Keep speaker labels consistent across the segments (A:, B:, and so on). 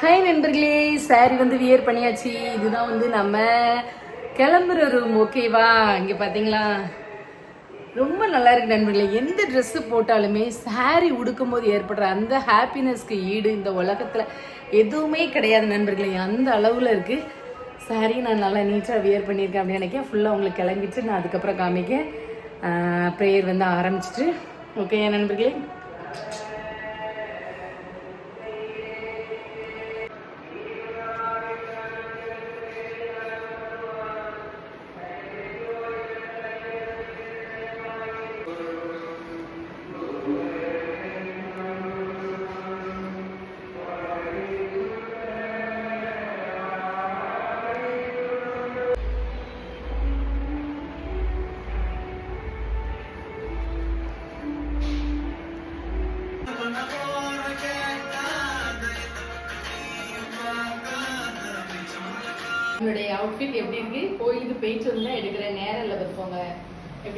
A: Hi நண்பர்களே. Sorry வந்து wear பண்ணியாச்சு. இதுதான் வந்து நம்ம கிளம்புற ரூம் ஓகேவா இங்கே பார்த்தீங்களா ரொம்ப நல்லா இருக்கு நண்பர்களே. எந்த ட்ரெஸ்ஸு போட்டாலுமே சாரி உடுக்கும் போது ஏற்படுற அந்த ஹாப்பினஸ்க்கு ஈடு இந்த உலகத்தில் எதுவுமே கிடையாது நண்பர்களே. அந்த அளவில் இருக்குது சாரி நான் நல்லா நீட்டாக வியர் பண்ணியிருக்கேன் அப்படின்னு நினைக்கிறேன். ஃபுல்லாக உங்களுக்கு கிளம்பிட்டு நான் அதுக்கப்புறம் காமிக்க ப்ரேயர் வந்து ஆரம்பிச்சிட்டு. ஓகே நண்பர்களே?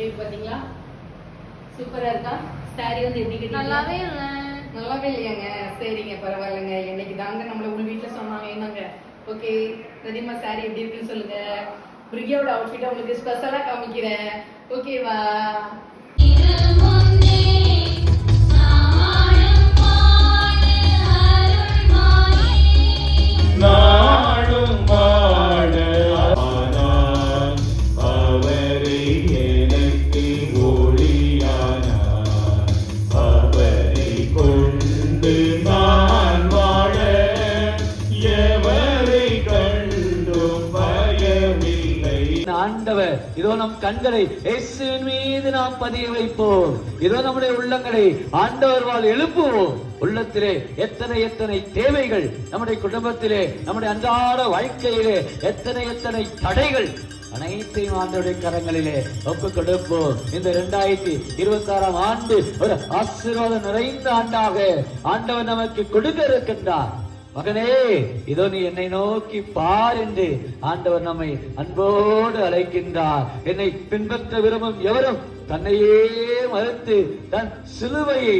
A: எப்படி இருக்கு பாத்தீங்களா சூப்பரா இருக்கா? சாரி வந்து எப்படி கட்டி
B: நல்லாவே இல்லை.
A: நல்லாவே இல்லையாங்க. சரிங்க பரவாயில்லைங்க. என்னைக்கு தாங்க நம்மள உள் வீட்டுல சொன்னாங்க. என்னங்க ஓகே பிரதிமா சாரி எப்படி இருக்குன்னு சொல்லுங்க. பிரியாவோட அவுட்ஃபிட் உங்களுக்கு ஸ்பெஷலா காமிக்கிறேன். ஓகேவா
C: நாடும்
D: ஆண்டவர் இதோ நம் கண்களை இயேசுவின் மீது நாம் பதிய வைப்போம் இதோ நம்முடைய உள்ளங்களை ஆண்டவர் வாழ் எழுப்புவோம். உள்ளத்திலே எத்தனை எத்தனை தேவைகள் நம்முடைய குடும்பத்திலே நம்முடைய அன்றாட வாழ்க்கையிலே எத்தனை எத்தனை தடைகள் அனைத்தையும் ஆண்டவருடைய கரங்களிலே ஒப்பு கொடுப்போம். இந்த இரண்டாயிரத்தி இருபத்தி ஆறாம் ஆண்டு ஒரு ஆசீர்வாதம் நிறைந்த ஆண்டாக ஆண்டவர் நமக்கு கொடுக்க இருக்கின்றார். மகனே இதோ நீ என்னை நோக்கி பார் என்று ஆண்டவர் நம்மை அன்போடு அழைக்கின்றார். என்னை பின்பற்ற விரும்பும் எவரும் தன்னையே மறுத்து தன் சிலுவையை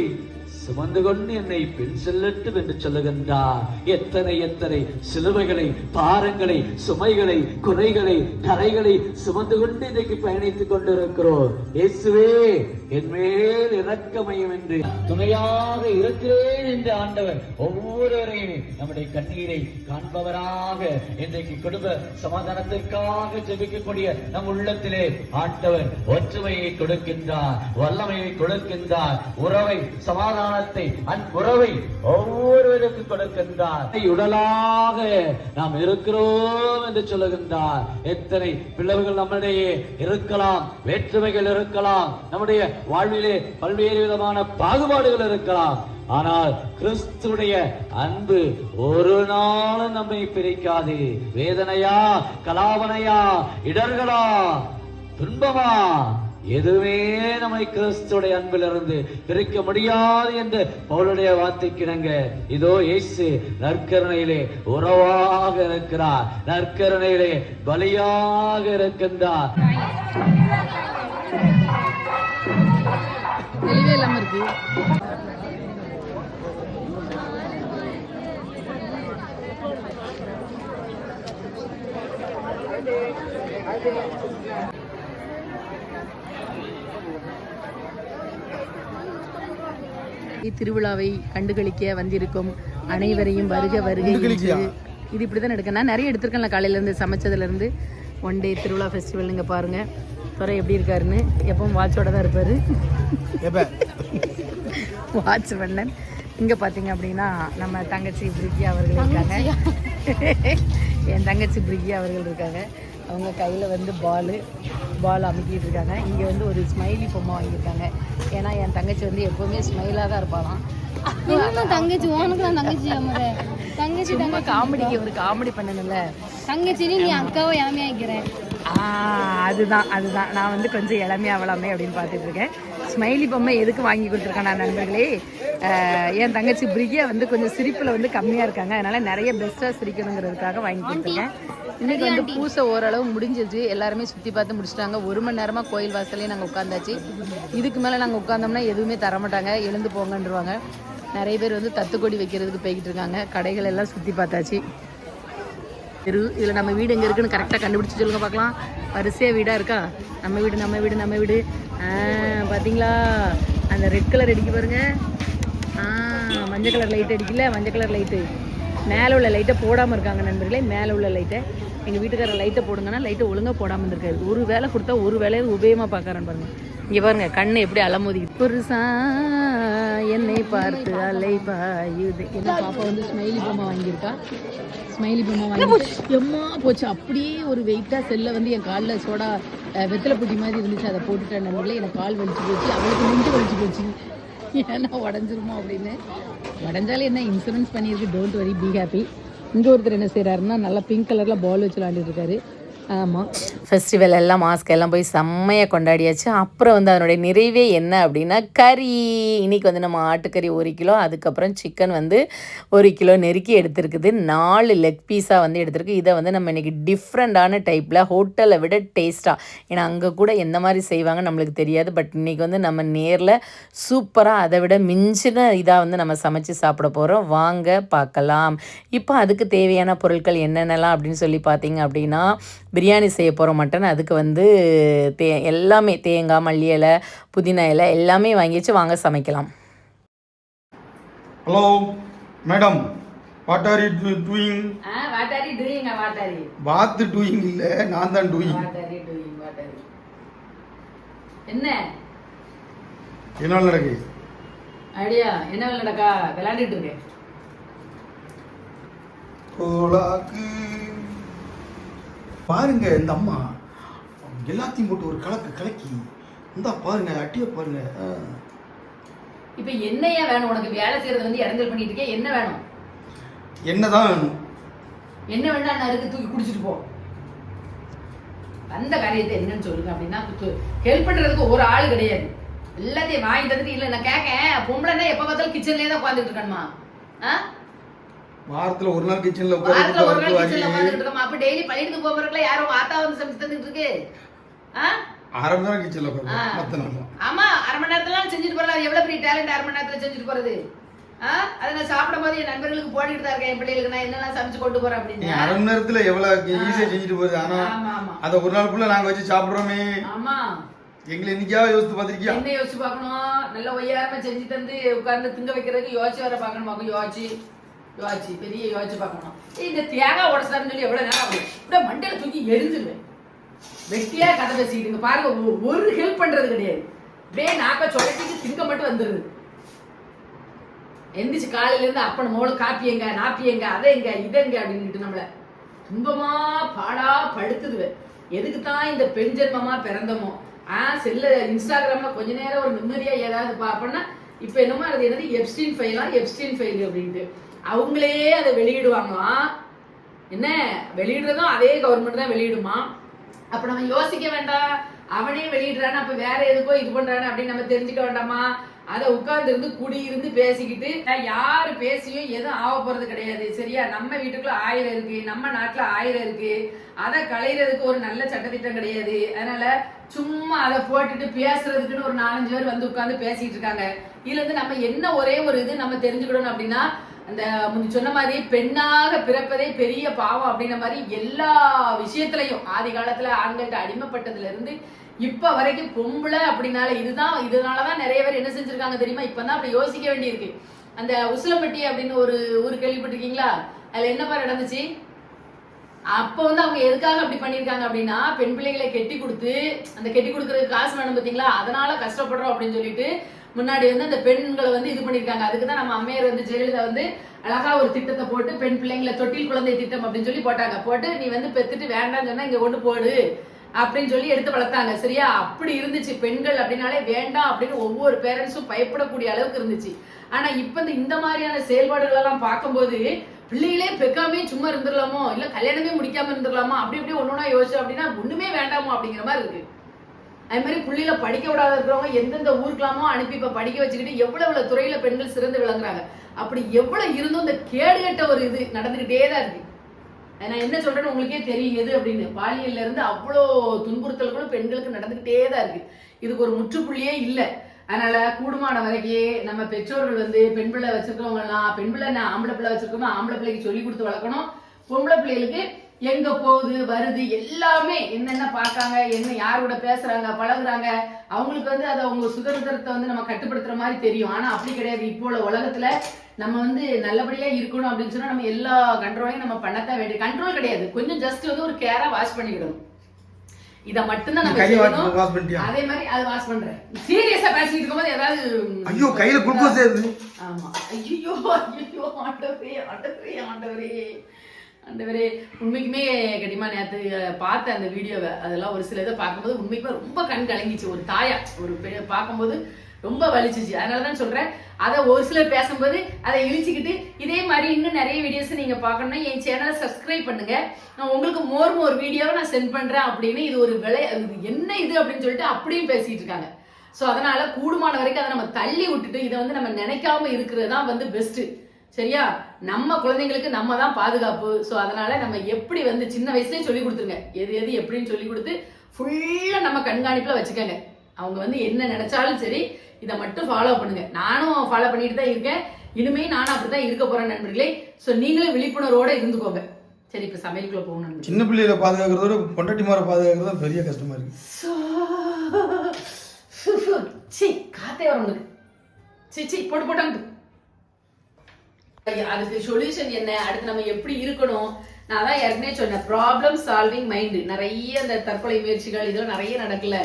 D: சுமந்து கொண்டு என்னை பின் செல்லட்டும் என்று சொல்லுகின்றார். எத்தனை எத்தனை சிலுவைகளை பாரங்களை சுமைகளை குறைகளை கரைகளை சுமந்து கொண்டு இன்றைக்கு பயணித்துக் கொண்டிருக்கிறோம். இயேசுவே என் மேல் இறக்கமையும் என்று. துணையாக இருக்கிறேன் என்று ஆண்டவர் ஒவ்வொருவரையும் நம்முடைய கண்ணீரை காண்பவராக இன்றைக்கு குடும்ப சமாதானத்திற்காக ஜெபிக்கக்கூடிய நம் உள்ளத்திலே ஆண்டவர் ஒற்றுமையை கொடுக்கின்றார் வல்லமையை கொடுக்கின்றார் உறவை சமாதான அன் அன்புறவை ஒவ்வொருவருக்கும் கொடுக்கின்றார். உடலாக நாம் இருக்கிறோம் என்று சொல்லுகின்றார். எத்தனை பிளவுகள் நம்மிடையே இருக்கலாம் வேற்றுமைகள் இருக்கலாம் நம்முடைய வாழ்விலே பல்வேறு விதமான பாகுபாடுகள் இருக்கலாம். ஆனால் கிறிஸ்துடைய அன்பு ஒரு நாளும் நம்மை பிரிக்காது. வேதனையா கலாவனையா இடர்களா துன்பமா? எதுவுமே நம்மை கிறிஸ்துடைய அன்பிலிருந்து பிரிக்க முடியாது என்று பவுலுடைய வார்த்தைக்கிணங்க. இதோ இயேசு நற்கருணையிலே உறவாக இருக்கிறார். நற்கருணையிலே பலியாக இருக்கின்றார்.
A: Thank you. திருவிழாவை கண்டுகளிக்க வந்திருக்கும் அனைவரையும் வருக வருகை இது இப்படி தான் எடுக்க. நான் நிறைய எடுத்திருக்கேன்ல காலையில இருந்து சமைச்சதுல இருந்து ஒன் டே திருவிழா ஃபெஸ்டிவல் நீங்க பாருங்க. துறை எப்படி இருக்காருன்னு. எப்பவும் வாட்சோட தான் இருப்பாரு. வாட்ச் பண்ணன் இங்க பாத்தீங்க அப்படின்னா நம்ம தங்கச்சி பிரிக்கி அவர்கள் இருக்காங்க. என் தங்கச்சி பிரிக்கி அவர்கள் இருக்காங்க. அவங்க கையில வந்து பால் பால் அமுக்கிட்டு இருக்காங்க. இங்க வந்து ஒரு ஸ்மைலி பொம்மை வாங்கியிருக்காங்க. ஏன்னா என் தங்கச்சி வந்து எப்பவுமே ஸ்மைலாக தான் இருப்பாளாம்.
B: தங்கச்சி? உனக்கு நான் தங்கச்சி தங்கச்சி
A: சும்மா காமெடிக்கு ஒரு காமெடி பண்ணணும்ல.
B: தங்கச்சி நீ அக்காவை இளமையா வைக்கிறேன்.
A: ஆ, அதுதான் அதுதான். நான் வந்து கொஞ்சம் இளமையாவலாமே அப்படின்னு பார்த்துட்டு இருக்கேன். ஸ்மைலி பொம்மை எதுக்கு வாங்கி கொடுத்துருக்கேன் நான் நண்பர்களே? என் தங்கச்சி பிரியா வந்து கொஞ்சம் சிரிப்பில் வந்து கம்மியாக இருக்காங்க. அதனால நிறைய பெஸ்ட்டாக சிரிக்கணுங்கிறதுக்காக வாங்கி கொடுத்துருக்கேன் இன்னைக்கு வந்து பூசை ஓரளவு முடிஞ்சிருச்சு. எல்லாருமே சுற்றி பார்த்து முடிச்சிட்டாங்க. ஒரு மணி நேரமாக கோயில் வாசல்லே நாங்கள் உட்காந்தாச்சு இதுக்கு மேலே நாங்கள் உட்காந்தோம்னா எதுவுமே தர மாட்டாங்க. எழுந்து போங்கன்றுவாங்க. நிறைய பேர் வந்து தத்துக்கொடி வைக்கிறதுக்கு போய்கிட்டு இருக்காங்க. கடைகள் எல்லாம் சுற்றி பார்த்தாச்சு. தெரு இதில் நம்ம வீடு எங்கே இருக்குன்னு கரெக்டாக கண்டுபிடிச்சி சொல்லுங்க பார்க்கலாம். வரிசையாக வீடாக இருக்கா? நம்ம வீடு நம்ம வீடு நம்ம வீடு. பார்த்தீங்களா அந்த ரெட் கலர் அடிக்க பாருங்க. ஆ மஞ்சள் கலர் லைட் அடிக்கல மஞ்சள் கலர் லைட்டு மேலே உள்ள லைட்டை போடாமல் இருக்காங்க நண்பர்களே மேலே உள்ள லைட்டை எங்கள் வீட்டுக்காரர் லைட்டை போடுங்கன்னா லைட்டை ஒழுங்காக போடாமல் இருந்திருக்காரு. ஒரு வேலை கொடுத்தா ஒரு வேலையை உபயோகமாக பார்க்கறேன் பாருங்க. இங்கே பாருங்க கண்ணு எப்படி அலமோதி புருஷா என்னை பார்த்து அலை பாயுது என்ன பாப்பா வந்து ஸ்மைலி பொம்மை வாங்கியிருக்கா? ஸ்மைலி பொம்மை வாங்கி எம்மா போச்சு. அப்படியே ஒரு வெயிட்டாக செல்லை வந்து என் காலில் சோடா வெத்தலை பொட்டி மாதிரி இருந்துச்சு. அதை போட்டுட்டேன் நண்பர்களே. எனக்கு கால் வலிச்சு போச்சு. அவளுக்கு நெஞ்சு வலிச்சு போச்சு. ஏன்னா உடஞ்சிருமோ அப்படின்னு. உடஞ்சாலே என்ன இன்சூரன்ஸ் பண்ணியிருக்கு டோன்ட் வரி பி ஹாப்பி இங்கே ஒருத்தர் என்ன செய்கிறாருன்னா நல்லா பிங்க் கலரில் பால் வச்சு விளாண்டுட்டு இருக்காரு. ஆமாம் ஃபெஸ்டிவல் எல்லாம் மாஸ்க் எல்லாம் போய் செம்மையாக கொண்டாடியாச்சு. அப்புறம் வந்து அதனுடைய நிறைவே என்ன அப்படின்னா கறி. இன்னைக்கு வந்து நம்ம ஆட்டுக்கறி ஒரு கிலோ அதுக்கப்புறம் சிக்கன் வந்து ஒரு கிலோ நெருக்கி எடுத்திருக்குது. நாலு லெக் பீஸாக வந்து எடுத்திருக்கு. இதை வந்து நம்ம இன்றைக்கி டிஃப்ரெண்ட்டான டைப்பில் ஹோட்டலை விட டேஸ்ட்டாக ஏன்னா அங்கே கூட எந்த மாதிரி செய்வாங்க நம்மளுக்கு தெரியாது. பட் இன்றைக்கி வந்து நம்ம நேரில் சூப்பராக அதை விட மிஞ்சின இதாக வந்து நம்ம சமைச்சு சாப்பிட போகிறோம் வாங்க பார்க்கலாம். இப்போ அதுக்கு தேவையான பொருட்கள் என்னென்னலாம் அப்படின்னு சொல்லி பார்த்தீங்க அப்படின்னா பிரியாணி செய்ய போகிற மட்டன் அதுக்கு வந்து தே எல்லாமே தேங்காய் மல்லி இலை புதினா இலை எல்லாமே வாங்கிச்சு வாங்க சமைக்கலாம்.
E: Hello madam what are you doing
A: what are doing what are
E: பாத்து டூயிங் இல்லை நான் தான் டூயிங்
A: வாட்டாரி டூயிங் வாட்டாரி என்ன?
E: என்ன நடக்கு
A: ஐடியா என்ன விளையாடக்கா விளையாண்டுட்டு இருக்கேன்.
E: கோலாக்கு பாருங்க இந்த அம்மா. எல்லாத்தையும் போட்டு ஒரு கலக்கு கலக்கி இந்தா பாருங்க அட்டிய பாருங்க.
A: இப்போ என்னையா வேணும்? உனக்கு வேலை செய்யறது வந்து இறங்கல் பண்ணிட்டு இருக்கே என்ன வேணும்?
E: என்னதான் வேணும்?
A: என்ன வேணா நான் இருக்கு தூக்கி குடிச்சிட்டு போ. அந்த காரியத்தை என்னன்னு சொல்லுங்க அப்படின்னா ஹெல்ப் பண்றதுக்கு ஒரு ஆள் கிடையாது. எல்லாத்தையும் வாங்கி தந்துட்டு இல்ல நான் கேட்கேன் பொம்பளைன்னா எப்ப பார்த்தாலும் கிச்சன்லயே தான் உட்காந்துட்டு இருக்கணுமா? ஆ?
E: வாரத்துல ஒரு நாள் கிச்சன்ல
A: வாரத்துல ஒரு நாள் கிச்சன்ல உட்காந்துட்டு இருக்கோமா அப்ப டெய்லி பள்ளிக்கு போறதுக்குள்ள யாரும் ஆத்தா வந்து சமைச்சு தந்துட்டு இருக்கு?
E: அரை மணி நேரம் கிச்சன்ல
A: ஆ.
E: உட்காந்து மத்த நாள்
A: ஆமா அரை மணி நேரத்துல செஞ்சுட்டு அது எவ்வளவு பெரிய டேலண்ட் அரை மணி நேரத்துல செஞ்சுட்டு போறது? அதை நான் சாப்பிடும் போது என் நண்பர்களுக்கு போட்டுட்டு தான் இருக்கேன். என் பிள்ளைகளுக்கு நான் என்னென்ன சமைச்சு கொண்டு போறேன் அப்படின்னு.
E: அரை மணி நேரத்துல எவ்வளவு ஈஸியா செஞ்சுட்டு போகுது. ஆனா
A: ஆமா ஆமா.
E: அதை ஒரு நாள் ஃபுல்லா நாங்க வச்சு சாப்பிடுறோமே.
A: ஆமா.
E: எங்களை என்னைக்காவது யோசித்து பார்த்திருக்கியா?
A: என்ன யோசிச்சு பார்க்கணும்? நல்ல ஒய்யாரமா செஞ்சு தந்து உட்கார்ந்து திங்க வைக்கிறதுக்கு யோசிச்சு வர பார்க்கணும்? யோசிச்சு யோசிச்சு பெரிய யோசிச்சு பார்க்கணும். இந்த தேங்காய் உடச்சாருன்னு சொல்லி எவ்வளோ நேரம் ஆகும் இப்படியே மண்டையில் தூக்கி எரிஞ்சிருவேன். வெட்டியாக கதை பேசிக்கிட்டு பாருங்க ஒரு ஹெல்ப் பண்றது கிடையாது. அப்படியே நாக்க சொலட்டிட்டு திங்க மட்டும் வந்துருது எந்திரிச்சு காலையில இருந்து அப்பன் மோள காப்பி எங்க நாப்பி எங்க அதை எங்க இதை எங்க அப்படின்னுட்டு நம்மள துன்பமா பாடா படுத்துதுவ. எதுக்கு தான் இந்த பெண் ஜென்மமா பிறந்தமோ? ஆ செல்ல இன்ஸ்டாகிராம்ல கொஞ்ச நேரம் ஒரு நிம்மதியா ஏதாவது பார்ப்போம்னா இப்ப என்னமோ அது என்னது எப்ஸ்டீன் ஃபைலா எப்ஸ்டீன் ஃபைல் அப்படின்ட்டு. அவங்களே அதை வெளியிடுவாங்களாம் என்ன? வெளியிடுறதும் அதே கவர்மெண்ட் தான் வெளியிடுமா? அப்ப நம்ம யோசிக்க வேண்டாம். அவனே வெளியிடுறான்னு அப்ப வேற எதுக்கோ இது பண்றானே அப்படின்னு நம்ம தெரிஞ்சுக்க வேண்டாமா? அதை உட்கார்ந்து இருந்து குடி இருந்து பேசிக்கிட்டு நான் யாரு பேசியும் எதுவும் ஆக போறது கிடையாது. சரியா? நம்ம வீட்டுக்குள்ள ஆயிரம் இருக்கு நம்ம நாட்டுல ஆயிரம் இருக்கு. அதை களையிறதுக்கு ஒரு நல்ல சட்டத்திட்டம் கிடையாது. அதனால சும்மா அதை போட்டுட்டு பேசுறதுக்குன்னு ஒரு நாலஞ்சு பேர் வந்து உட்கார்ந்து பேசிட்டு இருக்காங்க. இதுல இருந்து நம்ம என்ன ஒரே ஒரு இது நம்ம தெரிஞ்சுக்கணும் அப்படின்னா அந்த முந்தி சொன்ன மாதிரி பெண்ணாக பிறப்பதே பெரிய பாவம் அப்படின்ற மாதிரி எல்லா விஷயத்திலையும் ஆதி காலத்துல ஆண்கள்கிட்ட அடிமைப்பட்டதுல இருந்து இப்ப வரைக்கும் பொம்பளை அப்படின்னால இதுதான் இதனாலதான் நிறைய பேர் என்ன செஞ்சிருக்காங்க தெரியுமா? இப்பதான் அப்படி யோசிக்க வேண்டியிருக்கு. அந்த உசிலம்பட்டி அப்படின்னு ஒரு ஊர் கேள்விப்பட்டிருக்கீங்களா? அதுல என்ன மாதிரி நடந்துச்சு? அப்ப வந்து அவங்க எதுக்காக அப்படி பண்ணிருக்காங்க அப்படின்னா பெண் பிள்ளைகளை கெட்டி கொடுத்து அந்த கெட்டி கொடுக்கறதுக்கு காசு வேணும் பாத்தீங்களா அதனால கஷ்டப்படுறோம் அப்படின்னு சொல்லிட்டு முன்னாடி வந்து அந்த பெண்களை வந்து இது பண்ணிருக்காங்க அதுக்கு தான் நம்ம அம்மையார் வந்து ஜெயலலிதா வந்து அழகா ஒரு திட்டத்தை போட்டு பெண் பிள்ளைங்களை தொட்டில் குழந்தை திட்டம் அப்படின்னு சொல்லி போட்டாங்க. போட்டு நீ வந்து பெத்துட்டு வேண்டாம்னு சொன்னா இங்க கொண்டு போடு அப்படின்னு சொல்லி எடுத்து வளர்த்தாங்க. சரியா? அப்படி இருந்துச்சு. பெண்கள் அப்படின்னாலே வேண்டாம் அப்படின்னு ஒவ்வொரு பேரண்ட்ஸும் பயப்படக்கூடிய அளவுக்கு இருந்துச்சு. ஆனா இப்ப இந்த இந்த மாதிரியான செயல்பாடுகள் எல்லாம் பார்க்கும்போது பிள்ளைகளே பெக்காமே சும்மா இருந்துடலாமோ? இல்ல கல்யாணமே முடிக்காம இருந்துடலாமா? அப்படி இப்படி ஒன்னொன்னா யோசிச்சு அப்படின்னா ஒண்ணுமே வேண்டாமோ அப்படிங்கிற மாதிரி இருக்கு. அது மாதிரி புள்ளியில படிக்க விடாத இருக்கிறவங்க எந்தெந்த ஊருக்கெல்லாமோ அனுப்பி இப்ப படிக்க வச்சுக்கிட்டு எவ்வளவு எவ்வளவு துறையில பெண்கள் சிறந்து விளங்குறாங்க. அப்படி எவ்வளவு இருந்தும் இந்த கேடு கட்ட ஒரு இது நடந்துகிட்டே தான் இருக்கு. நான் என்ன சொல்றேன்னு உங்களுக்கே தெரியும் எது அப்படின்னு. பாலியல்ல இருந்து அவ்வளோ துன்புறுத்தல்களும் பெண்களுக்கு நடந்துகிட்டே தான் இருக்கு. இதுக்கு ஒரு முற்றுப்புள்ளியே இல்லை. அதனால கூடுமான வரைக்கும் நம்ம பெற்றோர்கள் வந்து பெண் பிள்ளை வச்சிருக்கவங்க எல்லாம் பெண் பிள்ளை நான் ஆம்பளை பிள்ளை வச்சிருக்கோமோ ஆம்பளை பிள்ளைக்கு சொல்லி கொடுத்து வளர்க்கணும். பொம்பளை பிள்ளைகளுக்கு எங்க போகுது வருது எல்லாமே என்னென்ன பார்க்காங்க என்ன யாரோட பேசுறாங்க பழகுறாங்க அவங்களுக்கு வந்து அதை அவங்க சுதந்திரத்தை வந்து நம்ம கட்டுப்படுத்துற மாதிரி தெரியும். ஆனா அப்படி கிடையாது. இப்போ உள்ள உலகத்துல நம்ம வந்து நல்லபடியா இருக்கணும் அப்படின்னு சொன்னா நம்ம எல்லா கண்ட்ரோலையும் நம்ம பண்ணத்தான் வேண்டிய கண்ட்ரோல் கிடையாது. கொஞ்சம் ஜஸ்ட் வந்து ஒரு கேரா வாஷ் பண்ணிக்கிடணும். இத மட்டும்தான் நம்ம
E: கையை வாஷ்
A: செய்யணும்
E: வாஷ் பண்ணிட்டியா?
A: அதே மாதிரி அது வாஷ் பண்றேன். சீரியஸா பேசிட்டு இருக்கும்போது ஏதாவது
E: ஐயோ கையில குளுக்கோஸ் ஏறுது.
A: ஆமா. ஐயோ ஐயோ ஆண்டவரே ஆண்டவரே ஆண்டவரே. ஆண்டவரே. உண்மைக்குமே நேத்து அஹ், பார்த்த அந்த வீடியோவை அதெல்லாம் ஒரு சில இதை பார்க்கும்போது உண்மைக்குமே ரொம்ப கண் கலங்கிச்சு. ஒரு தாயா ஒரு பார்க்கும்போது ரொம்ப வலிச்சிச்சு. அதனால தான் சொல்கிறேன் அதை ஒரு சிலர் பேசும்போது அதை இழிச்சிக்கிட்டு இதே மாதிரி இன்னும் நிறைய வீடியோஸ் நீங்கள் பார்க்கணும்னா என் சேனலை சப்ஸ்கிரைப் பண்ணுங்க. நான் உங்களுக்கு மோர் மோர் வீடியோவை நான் சென்ட் பண்ணுறேன் அப்படின்னு இது ஒரு விலை என்ன இது அப்படின்னு சொல்லிட்டு அப்படியும் பேசிகிட்டு இருக்காங்க. ஸோ அதனால கூடுமான வரைக்கும் அதை நம்ம தள்ளி விட்டுட்டு இதை வந்து நம்ம நினைக்காம இருக்கிறது தான் வந்து பெஸ்ட்டு சரியா? நம்ம குழந்தைங்களுக்கு நம்ம தான் பாதுகாப்பு. ஸோ அதனால நம்ம எப்படி வந்து சின்ன வயசுலேயே சொல்லி கொடுத்துருங்க. எது எது எப்படின்னு சொல்லி கொடுத்து ஃபுல்லாக நம்ம கண்காணிப்பில் வச்சுக்கோங்க. அவங்க வந்து என்ன நினைச்சாலும் சரி இதை மட்டும் ஃபாலோ பண்ணுங்க. நானும் ஃபாலோ பண்ணிட்டு தான் இருக்கேன். இனிமே நானும் அப்படிதான் இருக்க போறேன் நண்பர்களே. ஸோ நீங்களும் விழிப்புணர்வோட இருந்துக்கோங்க. சரி இப்ப சமையலுக்குள்ள போகணும்.
E: சின்ன பிள்ளைகளை பாதுகாக்கிறத விட பொண்டாட்டி மாரை பாதுகாக்கிறது தான் பெரிய கஷ்டமா இருக்கு.
A: சி காத்தே வர முடியுது சி சி போட்டு போட்டாங்க அதுக்கு சொல்யூஷன் என்ன? அடுத்து நம்ம எப்படி இருக்கணும்? நான் தான் ஏற்கனவே சொன்னேன் ப்ராப்ளம் சால்விங் மைண்டு நிறைய இந்த தற்கொலை முயற்சிகள் இதெல்லாம் நிறைய நடக்கல.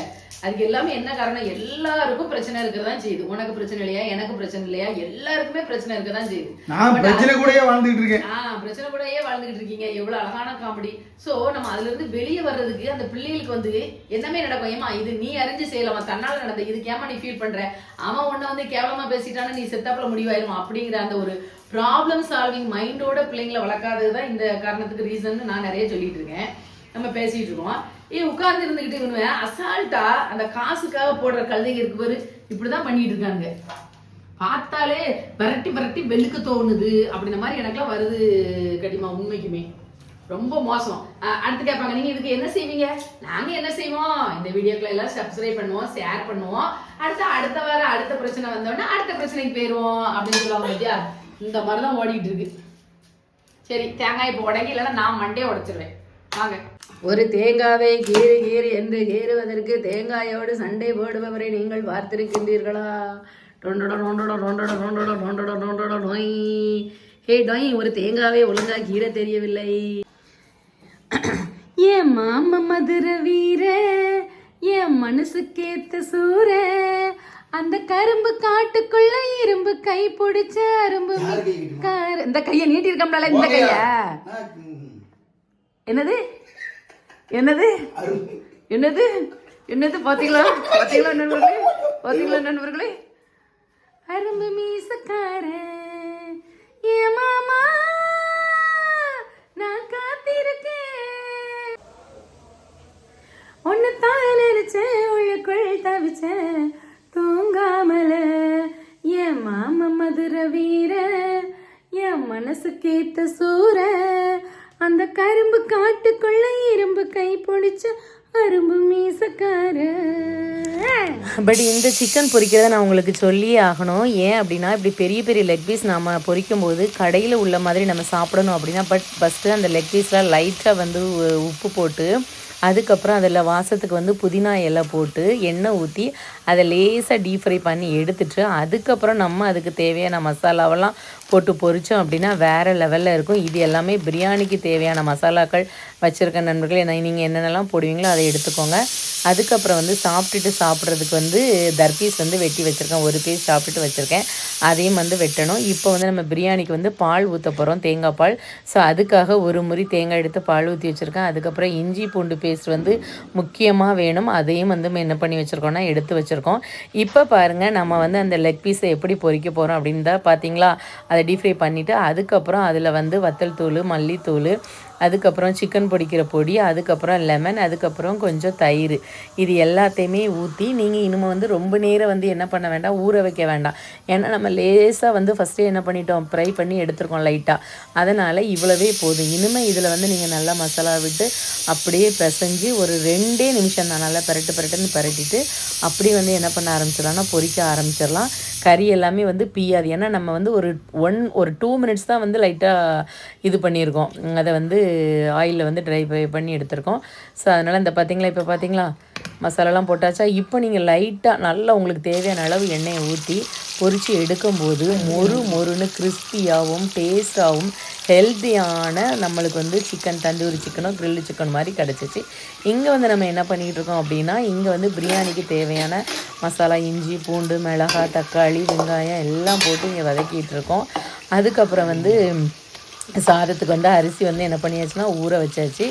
A: அதுக்கு எல்லாமே என்ன காரணம்? எல்லாருக்கும் பிரச்சனை இருக்கதான் செய்யுது. உனக்கு பிரச்சனை இல்லையா? எனக்கு பிரச்சனை இல்லையா? எல்லாருக்குமே பிரச்சனை இருக்கதான் செய்யுது.
E: நான் பிரச்சனை கூடயே வாழ்ந்துகிட்டு இருக்கேன்.
A: ஆ பிரச்சனை கூடயே வாழ்ந்துகிட்டு இருக்கீங்க. எவ்வளவு அழகான காமெடி சோ நம்ம அதுல இருந்து வெளியே வர்றதுக்கு அந்த பிள்ளைகளுக்கு வந்து என்னமே நடக்கும். ஏமா இது நீ அறிஞ்சு செய்யலாமா தன்னால நடந்த இதுக்கு ஏமா நீ ஃபீல் பண்ற? அவன் உன்னை வந்து கேவலமா பேசிட்டானா நீ செத்தாப்புல முடிவாயிருமா. அப்படிங்கிற அந்த ஒரு ப்ராப்ளம் சால்விங் மைண்டோட பிள்ளைங்களை வளர்க்காதது தான் இந்த காரணத்துக்கு ரீசன் நான் நிறைய சொல்லிட்டு இருக்கேன். நம்ம பேசிட்டு இருக்கோம். ஏ உட்கார்ந்து இருந்துகிட்டு இவனுவன் அசால்ட்டா அந்த காசுக்காக போடுற கழுதைங்க இருக்கு பாரு இப்படிதான் பண்ணிட்டு இருக்காங்க பார்த்தாலே விரட்டி விரட்டி வெளுக்க தோணுது அப்படின்ற மாதிரி எனக்குலாம் வருது கடிமா உண்மைக்குமே. ரொம்ப மோசம். அடுத்து கேட்பாங்க நீங்க இதுக்கு என்ன செய்வீங்க? நாங்க என்ன செய்வோம்? இந்த வீடியோக்களை எல்லாம் சப்ஸ்கிரைப் பண்ணுவோம் ஷேர் பண்ணுவோம். அடுத்து அடுத்த வாரம் அடுத்த பிரச்சனை வந்தோடனே அடுத்த பிரச்சனைக்கு போயிருவோம் அப்படின்னு சொல்லுவாங்க இல்லையா? இந்த மாதிரி தான் ஓடிட்டு இருக்கு. சரி தேங்காய் இப்போ உடங்கி இல்லைன்னா நான் மண்டே உடைச்சிருவேன். வாங்க. ஒரு தேங்காவை கீறு கீறு என்று கீறுவதற்கு தேங்காயோடு சண்டை போடுபவரை நீங்கள் பார்த்திருக்கின்றீர்களா? டொண்டட டொண்டட டொண்டட டொண்டட டொண்டட டொண்டட நோய் ஹே டொய் ஒரு தேங்காவை ஒழுங்கா கீற தெரியவில்லை. ஏன் மாம மதுர வீர என் மனசுக்கேத்த சூர அந்த கரும்பு காட்டுக்குள்ள இரும்பு கை பிடிச்ச அரும்பு இந்த கையை நீட்டி இருக்கோம்ல இந்த கையா. என்னது? என்னது. என்னது? என்னது? பாத்தீங்களா? பாத்தீங்களா நண்பர்களே? பாத்தீங்களா நண்பர்களே? அரும்பு மீசக்கார ஏ மாமா நான் காத்திருக்கேன். ஒன்னு தான் நினைச்சேன் உள்ளுக்குள் தவிச்சேன். மனசு மனசுக்கேத்த சூற அந்த கரும்பு காட்டுக்குள்ள இரும்பு கை பிடிச்ச அரும்பு மீசக்கார.
F: பட் இந்த சிக்கன் பொரிக்கிறத நான் உங்களுக்கு சொல்லியே ஆகணும். ஏன் அப்படின்னா இப்படி பெரிய பெரிய லெக் பீஸ் நம்ம பொரிக்கும் போது கடையில் உள்ள மாதிரி நம்ம சாப்பிடணும் அப்படின்னா பட் ஃபஸ்ட்டு அந்த லெக் பீஸ்லாம் லைட்டாக வந்து உ- உப்பு போட்டு அதுக்கப்புறம் அதில் வாசத்துக்கு வந்து புதினா இலை போட்டு எண்ணெய் ஊற்றி அதை லேசாக டீப் ஃப்ரை பண்ணி எடுத்துட்டு அதுக்கப்புறம் நம்ம அதுக்கு தேவையான மசாலாவெல்லாம் போட்டு பொரித்தோம் அப்படின்னா வேறு லெவலில் இருக்கும். இது எல்லாமே பிரியாணிக்கு தேவையான மசாலாக்கள் வச்சுருக்க நண்பர்களே நீங்கள் என்னென்னலாம் போடுவீங்களோ அதை எடுத்துக்கோங்க. அதுக்கப்புறம் வந்து சாப்பிட்டுட்டு சாப்பிட்றதுக்கு வந்து தர்பீஸ் வந்து வெட்டி வச்சுருக்கேன். ஒரு பீஸ் சாப்பிட்டுட்டு வச்சுருக்கேன். அதையும் வந்து வெட்டணும். இப்போ வந்து நம்ம பிரியாணிக்கு வந்து பால் ஊற்ற போகிறோம் தேங்காய் பால். ஸோ அதுக்காக ஒரு முறி தேங்காய் எடுத்து பால் ஊற்றி வச்சுருக்கேன். அதுக்கப்புறம் இஞ்சி பூண்டு பேஸ்ட் வந்து முக்கியமாக வேணும். அதையும் வந்து நம்ம என்ன பண்ணி வச்சுருக்கோம்னா எடுத்து வச்சுருக்கோம். இப்போ பாருங்கள் நம்ம வந்து அந்த லெக் பீஸை எப்படி பொறிக்க போகிறோம் அப்படின்னு தான் பார்த்தீங்களா அதை டீப் ஃப்ரை பண்ணிவிட்டு அதுக்கப்புறம் அதில் வந்து வத்தல் தூள் மல்லித்தூள் அதுக்கப்புறம் சிக்கன் பொடிக்கிற பொடி அதுக்கப்புறம் லெமன் அதுக்கப்புறம் கொஞ்சம் தயிர். இது எல்லாத்தையுமே ஊற்றி நீங்கள் இனிமே வந்து ரொம்ப நேரம் வந்து என்ன பண்ண வேண்டாம் ஊற வைக்க வேண்டாம். ஏன்னா நம்ம லேசாக வந்து ஃபஸ்ட்டே என்ன பண்ணிட்டோம் ஃப்ரை பண்ணி எடுத்துருக்கோம் லைட்டாக அதனால் இவ்வளவே போதும். இனிமேல் இதில் வந்து நீங்கள் நல்லா மசாலா விட்டு அப்படியே பிசைஞ்சு ஒரு ரெண்டே நிமிஷம் தான் நல்லா பரட்டு பரட்டுன்னு பரட்டிட்டு அப்படியே வந்து என்ன பண்ண ஆரம்பிச்சிடலாம்னா பொரிக்க ஆரம்பிச்சிடலாம். கறி எல்லாமே வந்து பீயாது. ஏன்னா நம்ம வந்து ஒரு ஒன் ஒரு டூ மினிட்ஸ் தான் வந்து லைட்டாக இது பண்ணியிருக்கோம். அதை வந்து ஆயிலில் வந்து ட்ரை பண்ணி எடுத்திருக்கோம். ஸோ அதனால் இந்த பார்த்திங்களா இப்போ பார்த்திங்களா மசாலாலாம் போட்டாச்சா இப்போ நீங்கள் லைட்டாக நல்லா உங்களுக்கு தேவையான அளவு எண்ணெயை ஊற்றி பொரித்து எடுக்கும்போது மொறு மொறுன்னு கிறிஸ்பியாகவும் டேஸ்டாகவும் ஹெல்த்தியான நம்மளுக்கு வந்து சிக்கன் தந்தூரி சிக்கனோ கிரில்லு சிக்கன் மாதிரி கிடச்சிச்சு. இங்கே வந்து நம்ம என்ன பண்ணிகிட்டு இருக்கோம் அப்படின்னா இங்கே வந்து பிரியாணிக்கு தேவையான மசாலா இஞ்சி பூண்டு மிளகாய் தக்காளி வெங்காயம் எல்லாம் போட்டு இங்கே வதக்கிட்டு இருக்கோம். அதுக்கப்புறம் வந்து சாதத்துக்கு வந்து அரிசி வந்து என்ன பண்ணியாச்சுன்னா ஊற வச்சாச்சு.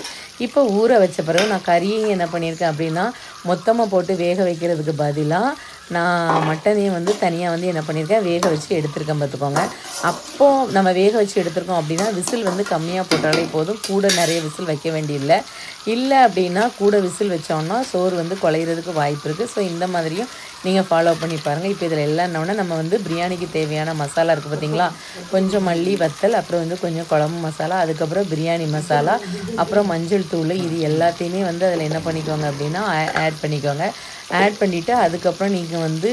F: இப்போ ஊற வச்ச பிறகு நான் கறியையும் என்ன பண்ணியிருக்கேன் அப்படின்னா மொத்தமாக போட்டு வேக வைக்கிறதுக்கு பதிலாக நான் மட்டனையும் வந்து தனியாக வந்து என்ன பண்ணியிருக்கேன் வேக வச்சு எடுத்திருக்கேன் பார்த்துக்கோங்க. அப்போது நம்ம வேக வச்சு எடுத்திருக்கோம் அப்படின்னா விசில் வந்து கம்மியாக போட்டாலே போதும். கூட நிறைய விசில் வைக்க வேண்டியதில்லை இல்லை அப்படின்னா கூட விசில் வச்சோம்னா சோறு வந்து குலையிறதுக்கு வாய்ப்பு இருக்குது ஸோ இந்த மாதிரியும் நீங்கள் ஃபாலோ பண்ணி பாருங்கள் இப்போ இதில் எல்லாம் நம்ம வந்து பிரியாணிக்கு தேவையான மசாலா இருக்குது பார்த்தீங்களா கொஞ்சம் மல்லி வத்தல் அப்புறம் வந்து கொஞ்சம் குழம்பு மசாலா அதுக்கப்புறம் பிரியாணி மசாலா அப்புறம் மஞ்சள் தூள் இது எல்லாத்தையுமே வந்து அதில் என்ன பண்ணிக்கோங்க அப்படின்னா ஆட் பண்ணிக்கோங்க. ஆட் பண்ணிவிட்டு அதுக்கப்புறம் நீங்கள் வந்து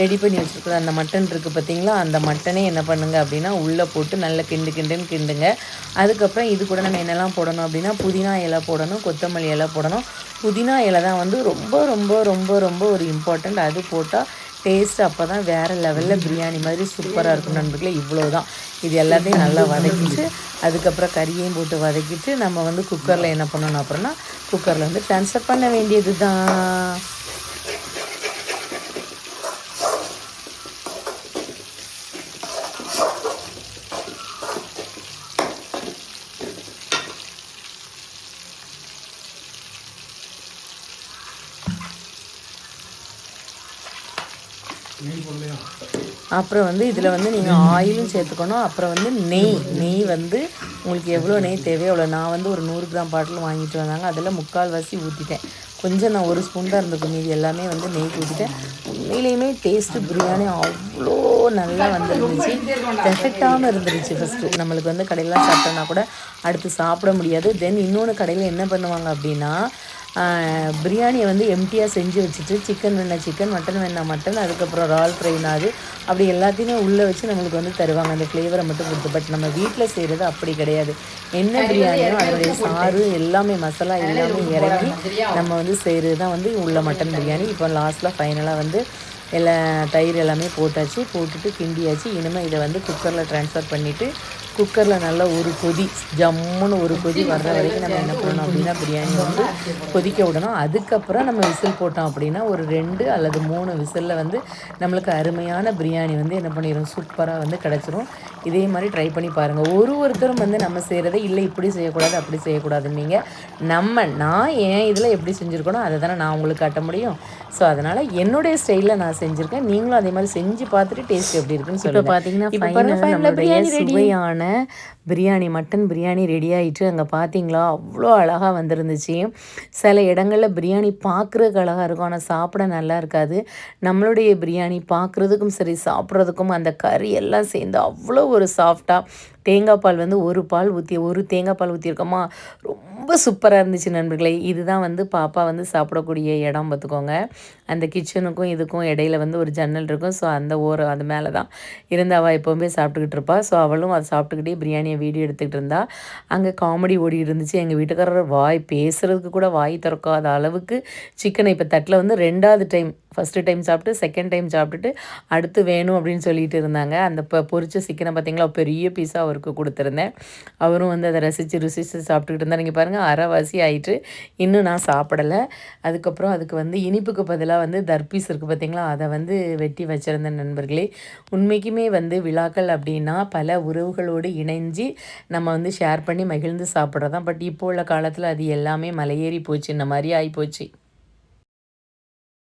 F: ரெடி பண்ணி வச்சுருக்கிற அந்த மட்டன் இருக்குது பார்த்தீங்களா அந்த மட்டனே என்ன பண்ணுங்க அப்படின்னா உள்ளே போட்டு நல்லா கிண்டு கிண்டுன்னு கிண்டுங்க. அதுக்கப்புறம் இது கூட நம்ம என்னெல்லாம் போடணும் அப்படின்னா புதினா இலை போடணும் கொத்தமல்லி இலை போடணும். புதினா இலை தான் வந்து ரொம்ப ரொம்ப ரொம்ப ரொம்ப ஒரு இம்பார்ட்டண்ட் அது போட்டால் டேஸ்ட் அப்போ தான் வேறு லெவலில் பிரியாணி மாதிரி சூப்பராக இருக்கும் நண்பர்களே இவ்வளோ தான் இது எல்லாத்தையும் நல்லா வதக்கிட்டு அதுக்கப்புறம் கறியையும் போட்டு வதக்கிட்டு நம்ம வந்து குக்கரில் என்ன பண்ணணும் அப்புறம்னா குக்கரில் வந்து ட்ரான்ஸ்ஃபர் பண்ண வேண்டியது தான்
E: நெய் போடலையா
F: அப்புறம் வந்து இதில் வந்து நீங்கள் ஆயிலும் சேர்த்துக்கணும். அப்புறம் வந்து நெய். நெய் வந்து உங்களுக்கு எவ்வளோ நெய் தேவையோ அவ்வளோ. நான் வந்து ஒரு நூறு கிராம் பாட்டில் வாங்கிட்டு வந்தாங்க. அதில் முக்கால்வாசி ஊற்றிட்டேன் கொஞ்சம் நான் ஒரு ஸ்பூன் தான் இருந்திருக்கும். மீதி எல்லாமே வந்து நெய் ஊற்றிட்டேன் உண்மையிலேயுமே டேஸ்ட்டு பிரியாணி அவ்வளோ நல்லா வந்துருந்துச்சு. பெர்ஃபெக்டாகவும் இருந்துருச்சு ஃபஸ்ட்டு நம்மளுக்கு வந்து கடையிலாம் சாப்பிட்டோன்னா கூட அடுத்து சாப்பிட முடியாது. தென் இன்னொன்று கடையில் என்ன பண்ணுவாங்க அப்படின்னா பிரியாணியை வந்து எம்டியாக செஞ்சு வச்சுட்டு சிக்கன் வேணா சிக்கன் மட்டன் வேணா மட்டன் அதுக்கப்புறம் ரால் ஃப்ரைனா அது அப்படி எல்லாத்தையுமே உள்ளே வச்சு நம்மளுக்கு வந்து தருவாங்க. அந்த ஃப்ளேவரை மட்டும் கொடுத்து. பட் நம்ம வீட்டில் செய்கிறது அப்படி கிடையாது. என்ன பிரியாணியோ அதனுடைய சாறு எல்லாமே மசாலா எல்லாமே இறங்கி நம்ம வந்து செய்கிறது தான் வந்து உள்ள மட்டன் பிரியாணி. இப்போ லாஸ்ட்டில் ஃபைனலாக வந்து எல்லா தயிர் எல்லாமே போட்டாச்சு. போட்டுட்டு கிண்டியாச்சு. இனிமேல் இதை வந்து குக்கரில் ட்ரான்ஸ்ஃபர் பண்ணிவிட்டு குக்கரில் நல்லா ஒரு கொதி ஜம்முன்னு ஒரு கொதி வர்ற வரைக்கும் நம்ம என்ன பண்ணணும் அப்படின்னா பிரியாணி வந்து கொதிக்க விடணும். அதுக்கப்புறம் நம்ம விசில் போட்டோம் அப்படின்னா ஒரு ரெண்டு அல்லது மூணு விசிலில் வந்து நம்மளுக்கு அருமையான பிரியாணி வந்து என்ன பண்ணிடும் சூப்பராக வந்து கிடச்சிரும். இதே மாதிரி ட்ரை பண்ணி பாருங்கள் ஒரு ஒருத்தரும் வந்து நம்ம செய்கிறத இல்லை இப்படி செய்யக்கூடாது அப்படி செய்யக்கூடாதுன்னீங்க நம்ம நான் ஏன் இதில் எப்படி செஞ்சுருக்கணும் அதை தானே நான் உங்களுக்கு காட்ட முடியும். ஸோ அதனால் என்னுடைய ஸ்டைலில் நான் செஞ்சுருக்கேன். நீங்களும் அதே மாதிரி செஞ்சு பார்த்துட்டு டேஸ்ட் எப்படி இருக்குன்னு சொல்லுங்கள் பார்த்தீங்கன்னா. சுவையான பிரியாணி மட்டன் பிரியாணி ரெடி ஆயிட்டு அங்கே பார்த்தீங்களா? அவ்வளோ அழகாக வந்திருந்துச்சு. சில இடங்களில் பிரியாணி பார்க்குறதுக்கு அழகாக இருக்கும். ஆனால் சாப்பிட நல்லா இருக்காது. நம்மளுடைய பிரியாணி பார்க்குறதுக்கும் சரி சாப்பிட்றதுக்கும் அந்த கறி எல்லாம் சேர்ந்து அவ்வளோ ஒரு சாஃப்டாக தேங்காய் பால் வந்து ஒரு பால் ஊற்றி ஒரு தேங்காய் பால் ஊற்றிருக்கோமா ரொம்ப சூப்பராக இருந்துச்சு நண்பர்களே. இதுதான் வந்து பாப்பா வந்து சாப்பிடக்கூடிய இடம் பார்த்துக்கோங்க. அந்த கிச்சனுக்கும் இதுக்கும் இடையில வந்து ஒரு ஜன்னல் இருக்கும். ஸோ அந்த ஓரம் அது மேலே தான் இருந்து அவள் எப்போவுமே சாப்பிட்டுக்கிட்டு இருப்பா. ஸோ அவளும் அதை சாப்பிட்டுக்கிட்டே பிரியாணியை வீடியோ எடுத்துக்கிட்டு இருந்தா. அங்கே காமெடி ஓடி இருந்துச்சு. எங்கள் வீட்டுக்காரர் வாய் பேசுகிறதுக்கு கூட வாய் திறக்காத அளவுக்கு சிக்கனை இப்போ தட்டில் வந்து ரெண்டாவது டைம் ஃபஸ்ட்டு டைம் சாப்பிட்டு செகண்ட் டைம் சாப்பிட்டுட்டு அடுத்து வேணும் அப்படின்னு சொல்லிட்டு இருந்தாங்க. அந்த இப்போ பொரிச்ச சிக்கனை பார்த்தீங்களா? பெரிய பீஸாக அவருக்கு கொடுத்துருந்தேன். அவரும் வந்து அதை ரசித்து ருசித்து சாப்பிட்டுக்கிட்டு இருந்தார். நீங்கள் பாருங்கள் அரைவாசி ஆயிட்டு இன்னும் நான் சாப்பிடலை. அதுக்கப்புறம் அதுக்கு வந்து இனிப்புக்கு பதிலாக வந்து தர்பீஸ் இருக்குது பார்த்தீங்களா அதை வந்து வெட்டி வச்சுருந்தேன் நண்பர்களே. உண்மைக்குமே வந்து விழாக்கள் அப்படின்னா பல உறவுகளோடு இணைஞ்சு நம்ம வந்து ஷேர் பண்ணி மகிழ்ந்து சாப்பிட்றதான் பட் இப்போ உள்ள காலத்தில் அது எல்லாமே மலையேறி போச்சு இந்த மாதிரி ஆகி போச்சு.